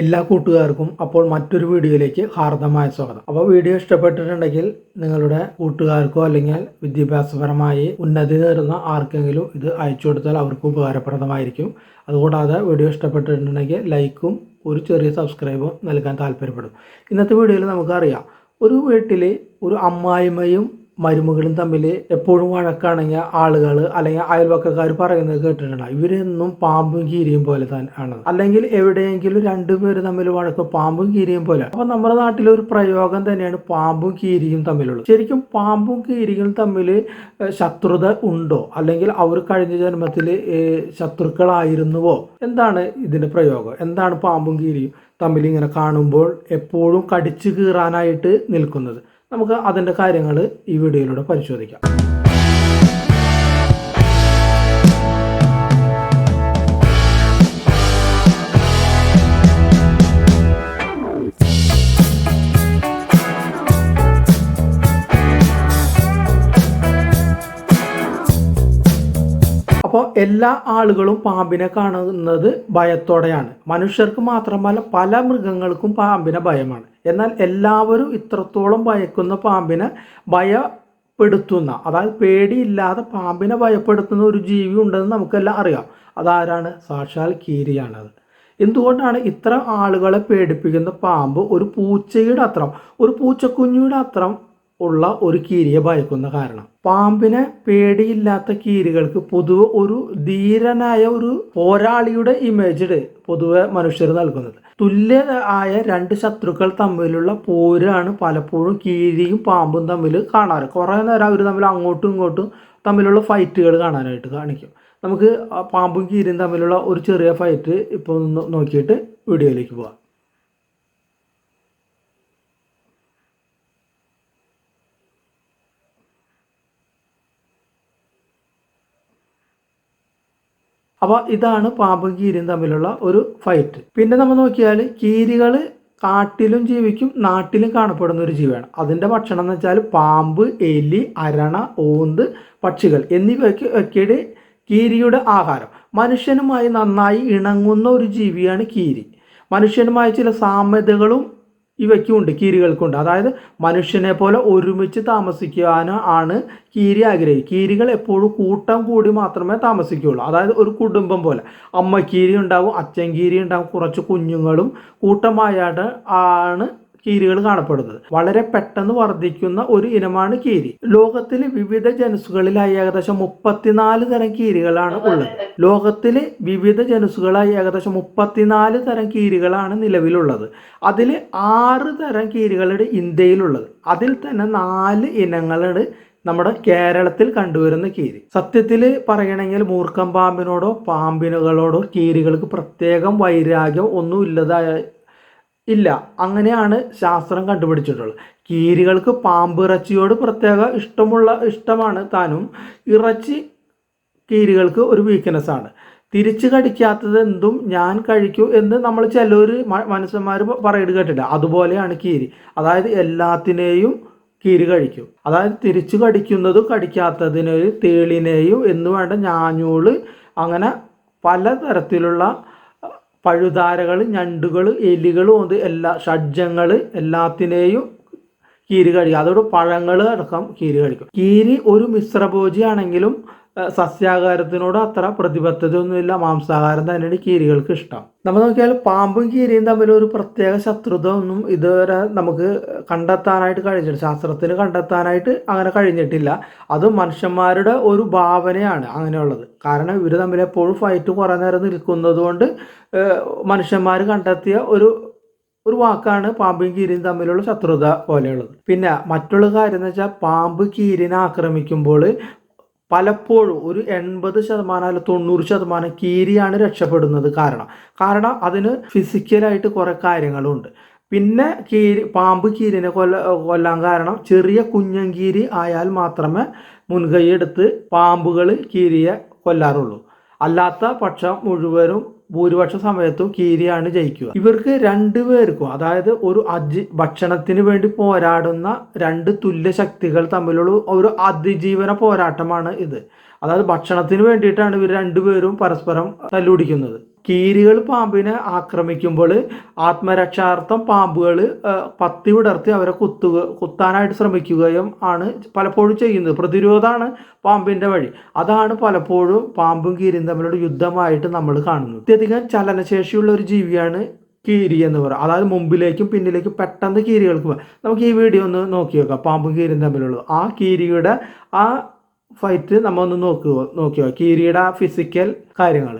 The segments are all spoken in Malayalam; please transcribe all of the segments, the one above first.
എല്ലാ കൂട്ടുകാർക്കും അപ്പോൾ മറ്റൊരു വീഡിയോയിലേക്ക് ഹാർദമായ സ്വാഗതം. അപ്പോൾ വീഡിയോ ഇഷ്ടപ്പെട്ടിട്ടുണ്ടെങ്കിൽ നിങ്ങളുടെ കൂട്ടുകാർക്കോ അല്ലെങ്കിൽ വിദ്യാഭ്യാസപരമായി ഉന്നതി നേരുന്ന ആർക്കെങ്കിലും ഇത് അയച്ചു കൊടുത്താൽ അവർക്ക് ഉപകാരപ്രദമായിരിക്കും. അതുകൂടാതെ വീഡിയോ ഇഷ്ടപ്പെട്ടിട്ടുണ്ടെങ്കിൽ ലൈക്കും ഒരു ചെറിയ സബ്സ്ക്രൈബും നൽകാൻ താല്പര്യപ്പെടും. ഇന്നത്തെ വീഡിയോയിൽ നമുക്കറിയാം ഒരു വീട്ടിൽ ഒരു അമ്മായിമ്മയും മരുമകളും തമ്മിൽ എപ്പോഴും വഴക്കാണെങ്കിൽ ആളുകൾ അല്ലെങ്കിൽ അയൽവക്കക്കാർ പറയുന്നത് കേട്ടിട്ടുണ്ട് ഇവരെന്നും പാമ്പും കീരിയും പോലെ തന്നെ ആണ്. അല്ലെങ്കിൽ എവിടെയെങ്കിലും രണ്ടുപേര് തമ്മിൽ വഴക്ക് പാമ്പും കീരിയും പോലെ. അപ്പൊ നമ്മുടെ നാട്ടിലെ ഒരു പ്രയോഗം തന്നെയാണ് പാമ്പും കീരിയും തമ്മിലുള്ളത്. ശരിക്കും പാമ്പും കീരിയും തമ്മിൽ ശത്രുത ഉണ്ടോ? അല്ലെങ്കിൽ അവർ കഴിഞ്ഞ ജന്മത്തിൽ ശത്രുക്കളായിരുന്നുവോ? എന്താണ് ഇതിന്റെ പ്രയോഗം? എന്താണ് പാമ്പും കീരിയും തമ്മിൽ ഇങ്ങനെ കാണുമ്പോൾ എപ്പോഴും കടിച്ചു കീറാനായിട്ട് നിൽക്കുന്നത്? നമുക്ക് അതിന്റെ കാര്യങ്ങൾ ഈ വീഡിയോയിലൂടെ പരിശോധിക്കാം. എല്ലാ ആളുകളും പാമ്പിനെ കാണുന്നത് ഭയത്തോടെയാണ്. മനുഷ്യർക്ക് മാത്രമല്ല പല മൃഗങ്ങൾക്കും പാമ്പിനെ ഭയമാണ്. എന്നാൽ എല്ലാവരും ഇത്രത്തോളം ഭയക്കുന്ന പാമ്പിനെ ഭയപ്പെടുത്തുന്ന അതായത് പേടിയില്ലാതെ പാമ്പിനെ ഭയപ്പെടുത്തുന്ന ഒരു ജീവി ഉണ്ടെന്ന് നമുക്കെല്ലാം അറിയാം. അതാരാണ്? സാക്ഷാൽ കീരിയാണത് എന്തുകൊണ്ടാണ് ഇത്ര ആളുകളെ പേടിപ്പിക്കുന്ന പാമ്പ് ഒരു പൂച്ചയുടെ അത്രം ഒരു പൂച്ചക്കുഞ്ഞിയുടെ അത്രം ഉള്ള ഒരു കീരിയെ ഭയക്കുന്ന കാരണം. പാമ്പിനെ പേടിയില്ലാത്ത കീരികൾക്ക് പൊതുവെ ഒരു ധീരനായ ഒരു പോരാളിയുടെ ഇമേജ് പൊതുവെ മനുഷ്യർ നൽകുന്നത്. തുല്യ ആയ രണ്ട് ശത്രുക്കൾ തമ്മിലുള്ള പോരാണ് പലപ്പോഴും കീരിയും പാമ്പും തമ്മിൽ കാണാറ്. കുറേ നേരം അവർ തമ്മിൽ അങ്ങോട്ടും ഇങ്ങോട്ടും തമ്മിലുള്ള ഫൈറ്റുകൾ കാണാനായിട്ട് കാണിക്കും. നമുക്ക് പാമ്പും കീരിയും തമ്മിലുള്ള ഒരു ചെറിയ ഫൈറ്റ് ഇപ്പോൾ നോക്കിയിട്ട് വീഡിയോയിലേക്ക് പോകാം അപ്പോൾ ഇതാണ് പാമ്പും കീരിയും തമ്മിലുള്ള ഒരു ഫൈറ്റ് പിന്നെ നമ്മൾ നോക്കിയാൽ കീരികൾ കാട്ടിലും ജീവിക്കും നാട്ടിലും കാണപ്പെടുന്ന ഒരു ജീവിയാണ്. അതിന്റെ ഭക്ഷണം എന്ന് വെച്ചാൽ പാമ്പ് എലി അരണ ഓന്ത് പക്ഷികൾ എന്നിവയ്ക്ക് ഒക്കെയുടെ കീരിയുടെ ആഹാരം. മനുഷ്യനുമായി നന്നായി ഇണങ്ങുന്ന ഒരു ജീവിയാണ് കീരി. മനുഷ്യനുമായി ചില സാമ്യതകളും ഇവയ്ക്കുണ്ട് കീരികൾക്കുണ്ട്. അതായത് മനുഷ്യനെ പോലെ ഒരുമിച്ച് താമസിക്കാനോ ആണ് കീരി ആഗ്രഹിക്കുക. കീരികൾ എപ്പോഴും കൂട്ടം കൂടി മാത്രമേ താമസിക്കുകയുള്ളൂ. അതായത് ഒരു കുടുംബം പോലെ. അമ്മ കീരി ഉണ്ടാവും അച്ഛൻ കീരി ഉണ്ടാവും കുറച്ച് കുഞ്ഞുങ്ങളും കൂട്ടമായിട്ട് ആണ് കീരികൾ കാണപ്പെടുന്നത്. വളരെ പെട്ടെന്ന് വർദ്ധിക്കുന്ന ഒരു ഇനമാണ് കീരി. ലോകത്തിലെ വിവിധ ജനുസുകളിലായി ഏകദേശം മുപ്പത്തിനാല് തരം കീരികളാണ് ഉള്ളത്. ലോകത്തിലെ വിവിധ ജനുസുകളായി ഏകദേശം മുപ്പത്തിനാല് തരം കീരികളാണ് നിലവിലുള്ളത്. അതിൽ ആറ് തരം കീരികളുടെ ഇന്ത്യയിലുള്ളത്. അതിൽ തന്നെ നാല് ഇനങ്ങളുടെ നമ്മുടെ കേരളത്തിൽ കണ്ടുവരുന്ന കീരി. സത്യത്തിൽ പറയണമെങ്കിൽ മൂർഖം പാമ്പിനോടോ പാമ്പിനുകളോടോ കീരികൾക്ക് പ്രത്യേകം വൈരാഗ്യം ഒന്നും ഇല്ലതായ ഇല്ല. അങ്ങനെയാണ് ശാസ്ത്രം കണ്ടുപിടിച്ചിട്ടുള്ളത്. കീരികൾക്ക് പാമ്പ് ഇറച്ചിയോട് പ്രത്യേക ഇഷ്ടമുള്ള ഇഷ്ടമാണ്. താനും ഇറച്ചി കീരികൾക്ക് ഒരു വീക്ക്നെസ്സാണ് തിരിച്ചു കടിക്കാത്തത് എന്തും ഞാൻ കഴിക്കൂ എന്ന് നമ്മൾ ചിലർ മനുഷ്യന്മാർ പറയുന്നത് കേട്ടില്ല അതുപോലെയാണ് കീരി. അതായത് എല്ലാത്തിനെയും കീരി കഴിക്കും. അതായത് തിരിച്ചു കടിക്കുന്നതും കടിക്കാത്തതിനെയും തേളിനെയും എന്ന് വേണ്ട ഞാഞ്ഞൂൾ അങ്ങനെ പലതരത്തിലുള്ള പഴുതാരകൾ ഞണ്ടുകൾ എലികൾ അത് എല്ലാ ഷഡ്ജങ്ങൾ എല്ലാത്തിനെയും കീരി കഴിക്കും. അതോട് പഴങ്ങൾ അടക്കം കീരി കഴിക്കും. കീരി ഒരു മിശ്രഭോജിയാണെങ്കിലും സസ്യാഹാരത്തിനോട് അത്ര പ്രതിബദ്ധതയൊന്നുമില്ല. മാംസാഹാരം തന്നെയാണ് കീരികൾക്ക് ഇഷ്ടം. നമ്മൾ നോക്കിയാൽ പാമ്പും കീരിയും തമ്മിൽ ഒരു പ്രത്യേക ശത്രുത ഒന്നും ഇതുവരെ നമുക്ക് കണ്ടെത്താനായിട്ട് കഴിഞ്ഞിട്ടില്ല. ശാസ്ത്രത്തിന് കണ്ടെത്താനായിട്ട് അങ്ങനെ കഴിഞ്ഞിട്ടില്ല. അത് മനുഷ്യന്മാരുടെ ഒരു ഭാവനയാണ് അങ്ങനെയുള്ളത്. കാരണം ഇവർ തമ്മിൽ എപ്പോഴും ഫൈറ്റ് കുറേ നേരം നിൽക്കുന്നത് കൊണ്ട് മനുഷ്യന്മാർ കണ്ടെത്തിയ ഒരു ഒരു വാക്കാണ് പാമ്പും കീരിയും തമ്മിലുള്ള ശത്രുത പോലെയുള്ളത്. പിന്നെ മറ്റുള്ള കാര്യം എന്ന് വെച്ചാൽ പാമ്പ് കീരിനെ ആക്രമിക്കുമ്പോൾ പലപ്പോഴും ഒരു എൺപത് ശതമാനം അല്ല തൊണ്ണൂറ് ശതമാനം കീരിയാണ് രക്ഷപ്പെടുന്നത് കാരണം. കാരണം അതിന് ഫിസിക്കലായിട്ട് കുറേ കാര്യങ്ങളുണ്ട്. പിന്നെ കീരി പാമ്പ് കീരിനെ കൊല്ല കൊല്ലാൻ കാരണം ചെറിയ കുഞ്ഞങ്കീരി ആയാൽ മാത്രമേ മുൻകൈ എടുത്ത് പാമ്പുകൾ കീരിയെ കൊല്ലാറുള്ളൂ. അല്ലാത്ത പക്ഷം മുഴുവനും ഭൂരിപക്ഷ സമയത്തും കീരിയാണ് ജയിക്കുക. ഇവർക്ക് രണ്ടുപേർക്കും അതായത് ഒരു അജി ഭക്ഷണത്തിന് വേണ്ടി പോരാടുന്ന രണ്ട് തുല്യ ശക്തികൾ തമ്മിലുള്ള ഒരു അതിജീവന പോരാട്ടമാണ് ഇത്. അതായത് ഭക്ഷണത്തിന് വേണ്ടിയിട്ടാണ് ഇവർ രണ്ടുപേരും പരസ്പരം തല്ലുപിടിക്കുന്നത്. കീരികൾ പാമ്പിനെ ആക്രമിക്കുമ്പോൾ ആത്മരക്ഷാർത്ഥം പാമ്പുകൾ പത്തി വിടർത്തി അവരെ കുത്തുക കുത്താനായിട്ട് ശ്രമിക്കുകയും ആണ് പലപ്പോഴും ചെയ്യുന്നത്. പ്രതിരോധമാണ് പാമ്പിന്റെ വഴി. അതാണ് പലപ്പോഴും പാമ്പും കീരിയും തമ്മിലുള്ള യുദ്ധമായിട്ട് നമ്മൾ കാണുന്നത്. അത്യധികം ചലനശേഷിയുള്ള ഒരു ജീവിയാണ് കീരി എന്ന് പറയുക അതായത് മുമ്പിലേക്കും പിന്നിലേക്കും പെട്ടെന്ന് കീരികൾക്ക് നമുക്ക് ഈ വീഡിയോ ഒന്ന് നോക്കി നോക്കാം. പാമ്പും കീരിയും തമ്മിലുള്ള. ആ കീരിയുടെ ആ ഫൈറ്റ് നമ്മൾ ഒന്ന് നോക്കുക നോക്കിയോ കീരിയുടെ ആ ഫിസിക്കൽ കാര്യങ്ങൾ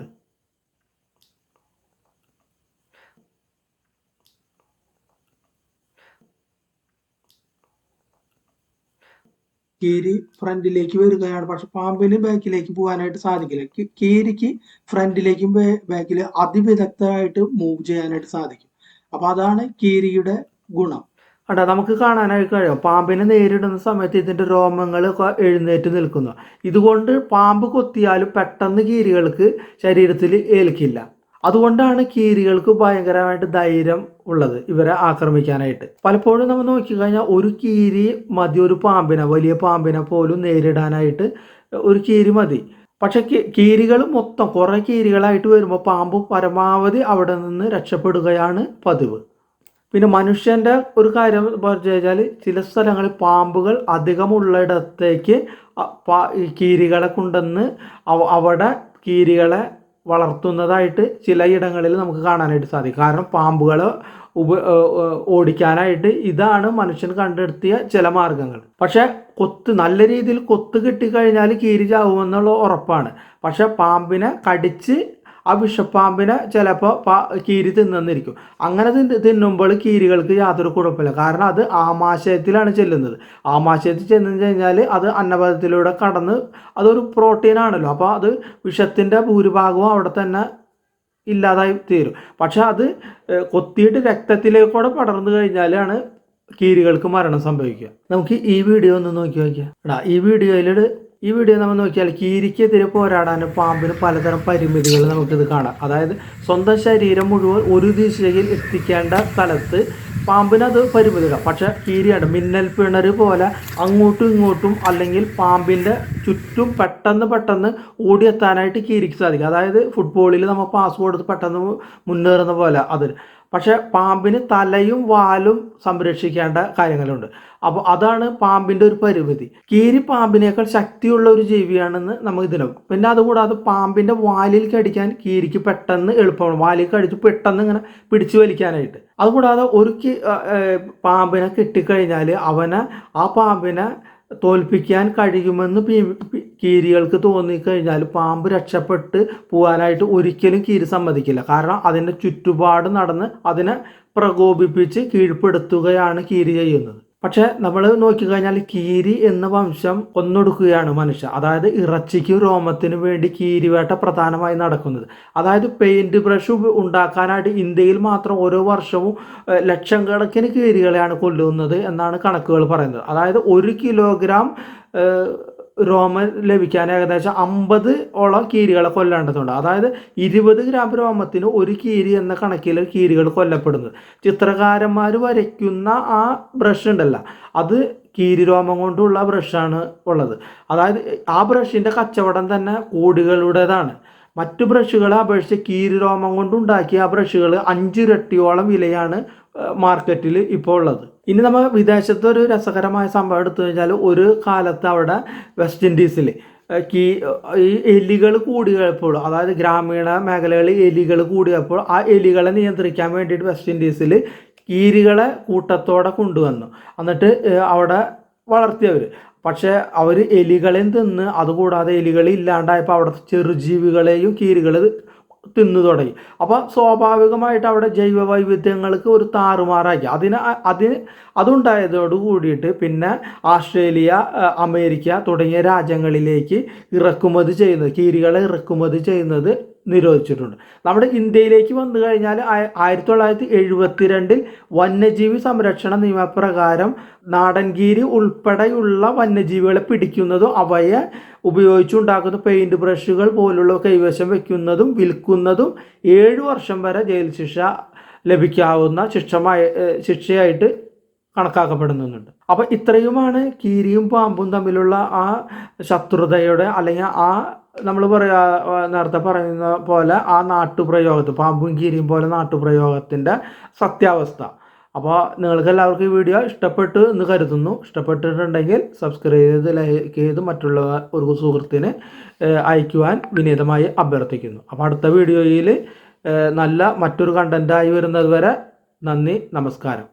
കീരി ഫ്രണ്ടിലേക്ക് വരികയാണ് പക്ഷെ പാമ്പിന് ബാക്കിലേക്ക് പോകാനായിട്ട് സാധിക്കില്ല. കീരിക്ക് ഫ്രണ്ടിലേക്കും ബാക്കിൽ അതിവിദഗ്ധമായിട്ട് മൂവ് ചെയ്യാനായിട്ട് സാധിക്കും. അപ്പൊ അതാണ് കീരിയുടെ ഗുണം. അടാ നമുക്ക് കാണാനായിട്ട് കഴിയും. പാമ്പിനെ നേരിടുന്ന സമയത്ത് ഇതിന്റെ രോമങ്ങൾ എഴുന്നേറ്റ് നിൽക്കുന്നു. ഇതുകൊണ്ട് പാമ്പ് കൊത്തിയാലും പെട്ടെന്ന് കീരികൾക്ക് ശരീരത്തിൽ ഏൽക്കില്ല. അതുകൊണ്ടാണ് കീരികൾക്ക് ഭയങ്കരമായിട്ട് ധൈര്യം ഉള്ളത് ഇവരെ ആക്രമിക്കാനായിട്ട്. പലപ്പോഴും നമ്മൾ നോക്കിക്കഴിഞ്ഞാൽ ഒരു കീരി മതി ഒരു പാമ്പിനെ വലിയ പാമ്പിനെ പോലും നേരിടാനായിട്ട് ഒരു കീരി മതി. പക്ഷെ കീരികൾ മൊത്തം കുറേ കീരികളായിട്ട് വരുമ്പോൾ പാമ്പ് പരമാവധി അവിടെ നിന്ന് രക്ഷപ്പെടുകയാണ് പതിവ്. പിന്നെ മനുഷ്യന്റെ ഒരു കാര്യം പറഞ്ഞു കഴിഞ്ഞാൽ ചില സ്ഥലങ്ങളിൽ പാമ്പുകൾ അധികമുള്ളിടത്തേക്ക് കീരികളെ കൊണ്ടുവന്ന് അവ- അവിടെ കീരികളെ വളർത്തുന്നതായിട്ട് ചിലയിടങ്ങളിൽ നമുക്ക് കാണാനായിട്ട് സാധിക്കും. കാരണം പാമ്പുകൾ ഉപ ഓടിക്കാനായിട്ട് ഇതാണ് മനുഷ്യൻ കണ്ടെടുത്തിയ ചില മാർഗങ്ങൾ. പക്ഷേ കൊത്ത് നല്ല രീതിയിൽ കൊത്ത് കിട്ടിക്കഴിഞ്ഞാൽ കീരി ചാവുമെന്നുള്ള ഉറപ്പാണ്. പക്ഷേ പാമ്പിനെ കടിച്ച് ആ വിഷപ്പാമ്പിനെ ചിലപ്പോൾ കീരി തിന്നെന്നിരിക്കും. അങ്ങനെ തിന് തിന്നുമ്പോൾ കീരികൾക്ക് യാതൊരു കുഴപ്പമില്ല. കാരണം അത് ആമാശയത്തിലാണ് ചെല്ലുന്നത്. ആമാശയത്തിൽ ചെന്ന് കഴിഞ്ഞാൽ അത് അന്നപഥത്തിലൂടെ കടന്ന് അതൊരു പ്രോട്ടീനാണല്ലോ അപ്പോൾ അത് വിഷത്തിന്റെ ഭൂരിഭാഗവും അവിടെ തന്നെ ഇല്ലാതായി തീരും. പക്ഷെ അത് കൊത്തിയിട്ട് രക്തത്തിലേക്കൂടെ പടർന്നു കഴിഞ്ഞാലാണ് കീരികൾക്ക് മരണം സംഭവിക്കുക. നമുക്ക് ഈ വീഡിയോ ഒന്ന് നോക്കി നോക്കിയാൽ എടാ ഈ വീഡിയോയിൽ ഈ വീഡിയോ നമ്മൾ നോക്കിയാൽ കീരിക്കെതിരെ പോരാടാനും പാമ്പിന് പലതരം പരിമിതികൾ നമുക്കിത് കാണാം. അതായത് സ്വന്തം ശരീരം മുഴുവൻ ഒരു ദിശയിൽ എത്തിക്കേണ്ട സ്ഥലത്ത് പാമ്പിനത് പരിമിതികൾ. പക്ഷെ കീരിയാണ് മിന്നൽ പിണർ പോലെ അങ്ങോട്ടും ഇങ്ങോട്ടും അല്ലെങ്കിൽ പാമ്പിന്റെ ചുറ്റും പെട്ടെന്ന് പെട്ടെന്ന് ഓടിയെത്താനായിട്ട് കീരിക്ക് സാധിക്കും. അതായത് ഫുട്ബോളിൽ നമ്മൾ പാസ് കൊടുത്ത് പെട്ടെന്ന് മുന്നേറുന്ന പോലെ അത് പക്ഷെ പാമ്പിന് തലയും വാലും സംരക്ഷിക്കേണ്ട കാര്യങ്ങളുണ്ട്. അപ്പോൾ അതാണ് പാമ്പിന്റെ ഒരു പരിമിതി. കീരി പാമ്പിനേക്കാൾ ശക്തിയുള്ള ഒരു ജീവിയാണെന്ന് നമുക്ക് ഇതിനും പിന്നെ അതുകൂടാതെ പാമ്പിന്റെ വാലിൽ കടിക്കാൻ കീരിക്ക് പെട്ടെന്ന് എളുപ്പമാണ്. വാലിൽ കടിച്ച് പെട്ടെന്ന് ഇങ്ങനെ പിടിച്ചു വലിക്കാനായിട്ട്. അതുകൂടാതെ ഒരു പാമ്പിനെ കിട്ടിക്കഴിഞ്ഞാൽ അവനെ ആ പാമ്പിനെ തോൽപ്പിക്കാൻ കഴിയുമെന്ന് കീരികൾക്ക് തോന്നിക്കഴിഞ്ഞാൽ പാമ്പ് രക്ഷപ്പെട്ട് പോകാനായിട്ട് ഒരിക്കലും കീരി സമ്മതിക്കില്ല. കാരണം അതിന്റെ ചുറ്റുപാട് നടന്ന് അതിനെ പ്രകോപിപ്പിച്ച് കീഴ്പ്പെടുത്തുകയാണ് കീരി ചെയ്യുന്നത്. പക്ഷെ നമ്മൾ നോക്കിക്കഴിഞ്ഞാൽ കീരി എന്ന വംശം ഒന്നൊടുക്കുകയാണ് മനുഷ്യ. അതായത് ഇറച്ചിക്കും രോമത്തിനും വേണ്ടി കീരിവേട്ട പ്രധാനമായി നടക്കുന്നത്. അതായത് പെയിന്റ് ബ്രഷ് ഉണ്ടാക്കാനായിട്ട് ഇന്ത്യയിൽ മാത്രം ഓരോ വർഷവും ലക്ഷം കണക്കിന് കീരികളെയാണ് കൊല്ലുന്നത് എന്നാണ് കണക്കുകൾ പറയുന്നത്. അതായത് ഒരു കിലോഗ്രാം രോമം ലഭിക്കാൻ ഏകദേശം അമ്പത് ഓളം കീരികളെ കൊല്ലേണ്ടതുണ്ട് അതായത് ഇരുപത് ഗ്രാം രോമത്തിന് ഒരു കീരി എന്ന കണക്കിൽ കീരികൾ കൊല്ലപ്പെടുന്നത് ചിത്രകാരന്മാർ വരയ്ക്കുന്ന ആ ബ്രഷ് ഉണ്ടല്ലോ അത് കീരി രോമം കൊണ്ടുള്ള ബ്രഷാണ് ഉള്ളത്. അതായത് ആ ബ്രഷിന്റെ കച്ചവടം തന്നെ കോടികളുടേതാണ്. മറ്റു ബ്രഷുകളെ അപേക്ഷിച്ച് കീരിരോമം കൊണ്ടുണ്ടാക്കിയ ആ ബ്രഷുകൾ അഞ്ചിരട്ടിയോളം വിലയാണ് മാർക്കറ്റിൽ ഇപ്പോൾ ഉള്ളത്. ഇനി നമ്മൾ വിദേശത്തെ ഒരു രസകരമായ സംഭവം എടുത്തു കഴിഞ്ഞാൽ ഒരു കാലത്ത് അവിടെ വെസ്റ്റ് ഇൻഡീസിൽ കീ ഈ എലികൾ കൂടിയപ്പോൾ അതായത് ഗ്രാമീണ മേഖലകളിൽ എലികൾ കൂടിയപ്പോൾ ആ എലികളെ നിയന്ത്രിക്കാൻ വേണ്ടിയിട്ട് വെസ്റ്റ് ഇൻഡീസിൽ കീരികളെ കൂട്ടത്തോടെ കൊണ്ടുവന്നു. എന്നിട്ട് അവിടെ വളർത്തിയവർ പക്ഷേ അവർ എലികളെയും തിന്ന് അതുകൂടാതെ എലികൾ ഇല്ലാണ്ടായപ്പോൾ അവിടുത്തെ ചെറുജീവികളെയും കീരികൾ തിന്നു തുടങ്ങി. അപ്പോൾ സ്വാഭാവികമായിട്ട് അവിടെ ജൈവ വൈവിധ്യങ്ങൾക്ക് ഒരു താറുമാറാക്കി അതിന് അതിന് അതുണ്ടായതോട് കൂടിയിട്ട് പിന്നെ ആസ്ട്രേലിയ അമേരിക്ക തുടങ്ങിയ രാജ്യങ്ങളിലേക്ക് ഇറക്കുമതി ചെയ്യുന്നത് കീരികളെ ഇറക്കുമതി ചെയ്യുന്നത് നിരോധിച്ചിട്ടുണ്ട്. നമ്മുടെ ഇന്ത്യയിലേക്ക് വന്നു കഴിഞ്ഞാൽ ആയ- ആയിരത്തി തൊള്ളായിരത്തി എഴുപത്തിരണ്ടിൽ വന്യജീവി സംരക്ഷണ നിയമപ്രകാരം നാടൻഗീരി ഉൾപ്പെടെയുള്ള വന്യജീവികളെ പിടിക്കുന്നതും അവയെ ഉപയോഗിച്ചുണ്ടാക്കുന്ന പെയിന്റ് ബ്രഷുകൾ പോലുള്ള കൈവശം വയ്ക്കുന്നതും വിൽക്കുന്നതും ഏഴ് വർഷം വരെ ജയിൽ ശിക്ഷ ലഭിക്കാവുന്ന ശിക്ഷമായി ശിക്ഷയായിട്ട് കണക്കാക്കപ്പെടുന്നുണ്ട്. അപ്പോൾ ഇത്രയുമാണ് കീരിയും പാമ്പും തമ്മിലുള്ള ആ ശത്രുതയുടെ അല്ലെങ്കിൽ ആ നമ്മൾ പറയാ നേരത്തെ പറയുന്ന പോലെ ആ നാട്ടുപ്രയോഗത്ത് പാമ്പും കീരിയും പോലെ നാട്ടുപ്രയോഗത്തിന്റെ സത്യാവസ്ഥ. അപ്പോൾ നിങ്ങൾക്ക് എല്ലാവർക്കും ഈ വീഡിയോ ഇഷ്ടപ്പെട്ടു എന്ന് കരുതുന്നു. ഇഷ്ടപ്പെട്ടിട്ടുണ്ടെങ്കിൽ സബ്സ്ക്രൈബ് ചെയ്ത് ലൈക്ക് ചെയ്ത് മറ്റുള്ള ഒരു സുഹൃത്തിന് അയക്കുവാൻ വിനീതമായി അഭ്യർത്ഥിക്കുന്നു. അപ്പോൾ അടുത്ത വീഡിയോയിൽ നല്ല മറ്റൊരു കണ്ടന്റായി വരുന്നത് വരെ നന്ദി നമസ്കാരം.